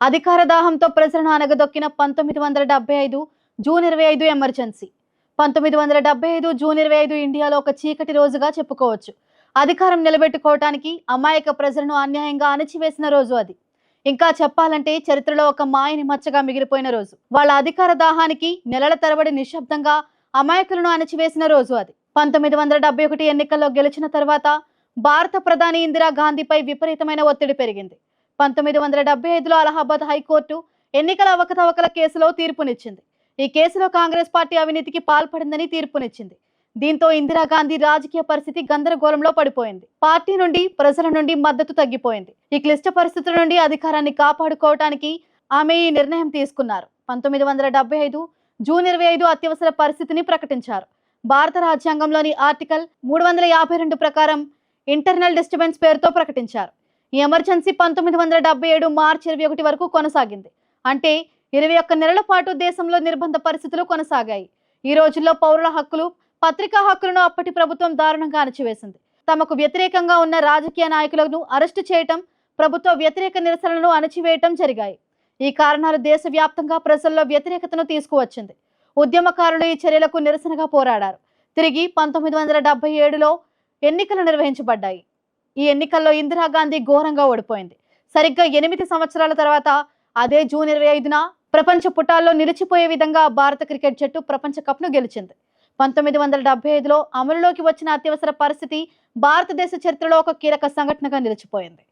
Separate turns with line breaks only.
అధికార దాహంతో ప్రజలను అనగదొక్కిన పంతొమ్మిది వందల డెబ్బై ఐదు జూన్ ఇరవై ఐదు ఎమర్జెన్సీ. పంతొమ్మిది వందల డెబ్బై ఐదు జూన్ ఇరవై ఐదు ఇండియాలో ఒక చీకటి రోజుగా చెప్పుకోవచ్చు. అధికారం నిలబెట్టుకోవటానికి అమాయక ప్రజలను అన్యాయంగా అణచివేసిన రోజు అది. ఇంకా చెప్పాలంటే చరిత్రలో ఒక మాయని మచ్చగా మిగిలిపోయిన రోజు. వాళ్ళ అధికార దాహానికి నెలల తరబడి నిశ్శబ్దంగా అమాయకులను అణచివేసిన రోజు అది. పంతొమ్మిది వందల డెబ్బై ఒకటి ఎన్నికల్లో గెలిచిన తర్వాత భారత ప్రధాని ఇందిరా గాంధీపై విపరీతమైన ఒత్తిడి పెరిగింది. పంతొమ్మిది వందల డెబ్బై ఐదులో అలహాబాద్ హైకోర్టు ఎన్నికల అవకతవకల కేసులో తీర్పునిచ్చింది. ఈ కేసులో కాంగ్రెస్ పార్టీ అవినీతికి పాల్పడిందని తీర్పునిచ్చింది. దీంతో ఇందిరాగాంధీ రాజకీయ పరిస్థితి గందరగోళంలో పడిపోయింది. పార్టీ నుండి ప్రజల నుండి మద్దతు తగ్గిపోయింది. ఈ క్లిష్ట పరిస్థితుల నుండి అధికారాన్ని కాపాడుకోవటానికి ఆమె ఈ నిర్ణయం తీసుకున్నారు. పంతొమ్మిది వందల డెబ్బై ఐదు జూన్ ఇరవై ఐదు అత్యవసర పరిస్థితిని ప్రకటించారు. భారత రాజ్యాంగంలోని ఆర్టికల్ మూడు వందల యాభై రెండు ప్రకారం ఇంటర్నల్ డిస్టర్బెన్స్ పేరుతో ప్రకటించారు. ఈ ఎమర్జెన్సీ పంతొమ్మిది వందల డెబ్బై ఏడు మార్చి ఇరవై ఒకటి వరకు కొనసాగింది. అంటే ఇరవై ఒక్క నెలల పాటు దేశంలో నిర్బంధ పరిస్థితులు కొనసాగాయి. ఈ రోజుల్లో పౌరుల హక్కులు పత్రికా హక్కులను అప్పటి ప్రభుత్వం దారుణంగా అణచివేసింది. తమకు వ్యతిరేకంగా ఉన్న రాజకీయ నాయకులను అరెస్టు చేయటం ప్రభుత్వ వ్యతిరేక నిరసనలను అణచివేయటం జరిగాయి. ఈ కారణాలు దేశవ్యాప్తంగా ప్రజల్లో వ్యతిరేకతను తీసుకువచ్చింది. ఉద్యమకారులు ఈ చర్యలకు నిరసనగా పోరాడారు. తిరిగి పంతొమ్మిది వందల డెబ్బై ఏడులో ఎన్నికలు నిర్వహించబడ్డాయి. ఈ ఎన్నికల్లో ఇందిరాగాంధీ ఘోరంగా ఓడిపోయింది. సరిగ్గా ఎనిమిది సంవత్సరాల తర్వాత అదే జూన్ ఇరవై ఐదున ప్రపంచ పుటాల్లో నిలిచిపోయే విధంగా భారత క్రికెట్ జట్టు ప్రపంచ కప్ను గెలిచింది. పంతొమ్మిది వందల డెబ్బై ఐదులో అమలులోకి వచ్చిన అత్యవసర పరిస్థితి భారతదేశ చరిత్రలో ఒక కీలక సంఘటనగా నిలిచిపోయింది.